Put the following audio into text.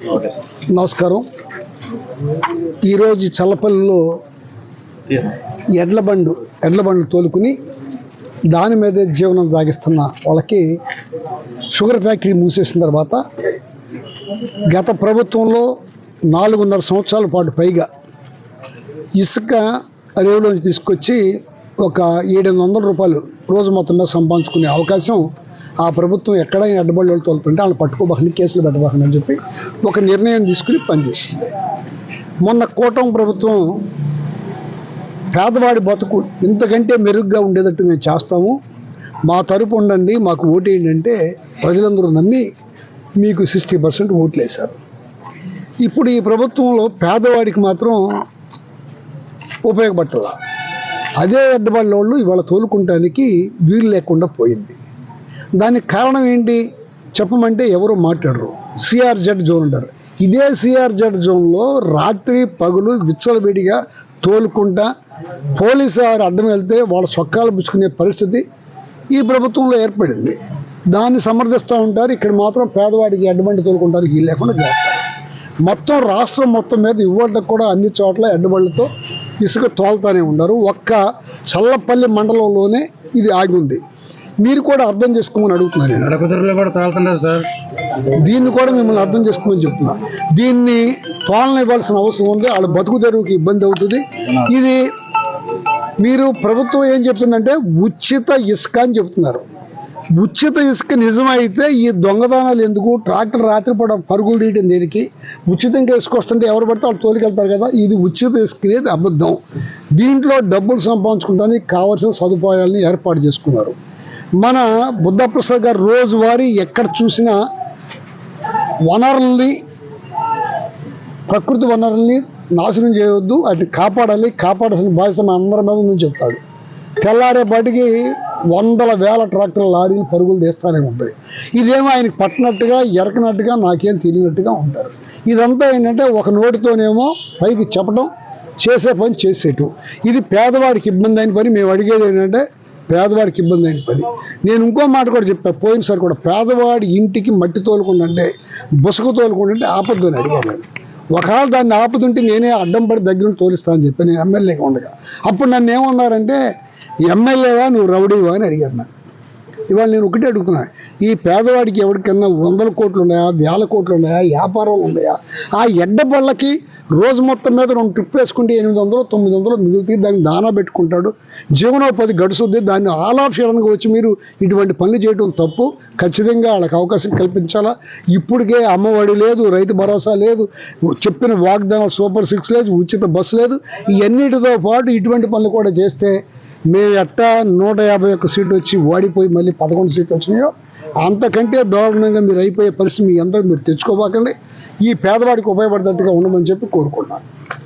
నమస్కారం. ఈరోజు చల్లపల్లిలో ఎడ్ల బండు ఎడ్ల బండ్లు తోలుకుని దాని మీదే జీవనం సాగిస్తున్న వాళ్ళకి షుగర్ ఫ్యాక్టరీ మూసేసిన తర్వాత గత ప్రభుత్వంలో నాలుగున్నర సంవత్సరాల పాటు పైగా ఇసుక రేవులోంచి తీసుకొచ్చి ఒక ఏడెనిమిది వందల రూపాయలు రోజు మొత్తం మీద సంపాదించుకునే అవకాశం ఆ ప్రభుత్వం ఎక్కడైనా అడ్డబడి వాళ్ళు తోలుతుంటే వాళ్ళు పట్టుకోబాకని కేసులు పెట్టబోకండి అని చెప్పి ఒక నిర్ణయం తీసుకుని పనిచేసింది. మొన్న కూటమి ప్రభుత్వం పేదవాడి బతుకు ఇంతకంటే మెరుగ్గా ఉండేటట్టు మేము చేస్తాము. మా తరపు ఉండండి మాకు ఓటేయండి అంటే ప్రజలందరూ నమ్మి మీకు సిక్స్టీ పర్సెంట్ ఓట్లు వేశారు. ఇప్పుడు ఈ ప్రభుత్వంలో పేదవాడికి మాత్రం ఉపయోగపట్టాల. అదే అడ్డబడిన వాళ్ళు ఇవాళ తోలుకుంటానికి వీలు లేకుండా పోయింది. దానికి కారణం ఏంటి? చెప్పమంటే ఎవరు మాట్లాడరు. సిఆర్జెడ్ జోన్ అంటారు. ఇదే సిఆర్జెడ్ జోన్లో రాత్రి పగులు విచ్చలవిడిగా తోలుకుంటా పోలీసు వారు అడ్డం వెళ్తే వాళ్ళ చొక్కాలు పుచ్చుకునే పరిస్థితి ఈ ప్రభుత్వంలో ఏర్పడింది. దాన్ని సమర్థిస్తూ ఉంటారు. ఇక్కడ మాత్రం పేదవాడికి అడ్డబండి తోలుకుంటారు. ఈ లేకుండా చేస్తారు మొత్తం రాష్ట్రం మొత్తం మీద ఇవ్వడానికి కూడా అన్ని చోట్ల అడ్డబళ్ళతో ఇసుక తోలుతానే ఉన్నారు. ఒక్క చల్లపల్లి మండలంలోనే ఇది ఆగి ఉంది. మీరు కూడా అర్థం చేసుకోమని అడుగుతున్నాను. నేను నడకుదురులో కూడా తాగుతున్నారు సార్. దీన్ని కూడా మిమ్మల్ని అర్థం చేసుకోమని చెప్తున్నా. దీన్ని తోలనివ్వాల్సిన అవసరం ఉంది. వాళ్ళ బతుకు తెరువుకి ఇబ్బంది అవుతుంది. ఇది మీరు ప్రభుత్వం ఏం చెప్తుందంటే ఉచిత ఇసుక అని చెప్తున్నారు. ఉచిత ఇసుక నిజమైతే ఈ దొంగదానాలు ఎందుకు? ట్రాక్టర్ రాత్రిపూట పరుగులు తీయడం దేనికి? ఉచితంగా ఇసుక వస్తుంటే ఎవరు పడితే వాళ్ళు తోలికెళ్తారు కదా? ఇది ఉచిత ఇసుక అనేది అబద్ధం. దీంట్లో డబ్బులు సంపాదించుకుంటానికి కావాల్సిన సదుపాయాలను ఏర్పాటు చేసుకున్నారు. మన బుద్ధప్రసాద్ గారు రోజువారీ ఎక్కడ చూసినా వనరుల్ని ప్రకృతి వనరుల్ని నాశనం చేయవద్దు వాటిని కాపాడాలి కాపాడాల్సిన బాధ్యత మన అందరి మీద ఉందని చెప్తాడు. తెల్లారేపాటికి వందల వేల ట్రాక్టర్ లారీలు పరుగులు తీస్తూనే ఉంటాయి. ఇదేమో ఆయనకు పట్టినట్టుగా ఎరకనట్టుగా నాకేం తెలియనట్టుగా ఉంటారు. ఇదంతా ఏంటంటే ఒక నోటితోనేమో పైకి చెప్పడం చేసే పని చేసేటు. ఇది పేదవాడికి ఇబ్బంది అయిన పని మేము అడిగేది ఏంటంటే పేదవాడికి ఇబ్బంది అయిన పని. నేను ఇంకో మాట కూడా చెప్పా పోయినసారి కూడా పేదవాడి ఇంటికి మట్టి తోలుకుంటుంటే బుసక తోలుకుంటుంటే ఆపద్దు అని అడిగాను ఒకవేళ దాన్ని ఆపుతుంటే నేనే అడ్డం పడి దగ్గర నుండి తోలిస్తానని చెప్పి నేను ఎమ్మెల్యేగా ఉండగా. అప్పుడు నన్ను ఏమన్నారంటే ఎమ్మెల్యేవా నువ్వు రౌడీవా? అని అడిగారు నన్ను. ఇవాళ నేను ఒకటే అడుగుతున్నా ఈ పేదవాడికి ఎవరికన్నా వందల కోట్లు ఉన్నాయా వేల కోట్లు ఉన్నాయా వ్యాపారాలు ఉన్నాయా? ఆ ఎడ్డ బళ్ళకి రోజు మొత్తం మీద రెండు ట్రిప్ వేసుకుంటే ఎనిమిది వందలు తొమ్మిది వందలు మిగులుతాయి. దాన్ని దానా పెట్టుకుంటాడు. జీవనోపాధి గడుస్తుంది. దాన్ని ఆలాఫీలంగా వచ్చి మీరు ఇటువంటి పనులు చేయడం తప్పు. ఖచ్చితంగా వాళ్ళకి అవకాశం కల్పించాలా? ఇప్పటికే అమ్మఒడి లేదు రైతు భరోసా లేదు చెప్పిన వాగ్దానాలు సూపర్ సిక్స్ లేదు ఉచిత బస్సు లేదు. ఇవన్నిటితో పాటు ఇటువంటి పనులు కూడా చేస్తే మేము ఎట్టా నూట యాభై ఒక్క సీట్లు వచ్చి ఓడిపోయి మళ్ళీ పదకొండు సీట్లు వచ్చినాయో అంతకంటే దారుణంగా మీరు అయిపోయే పరిస్థితి మీ అందరూ మీరు తెచ్చుకోబాకండి. ఈ పేదవాడికి ఉపయోగపడేటట్టుగా ఉండమని చెప్పి కోరుకున్నాను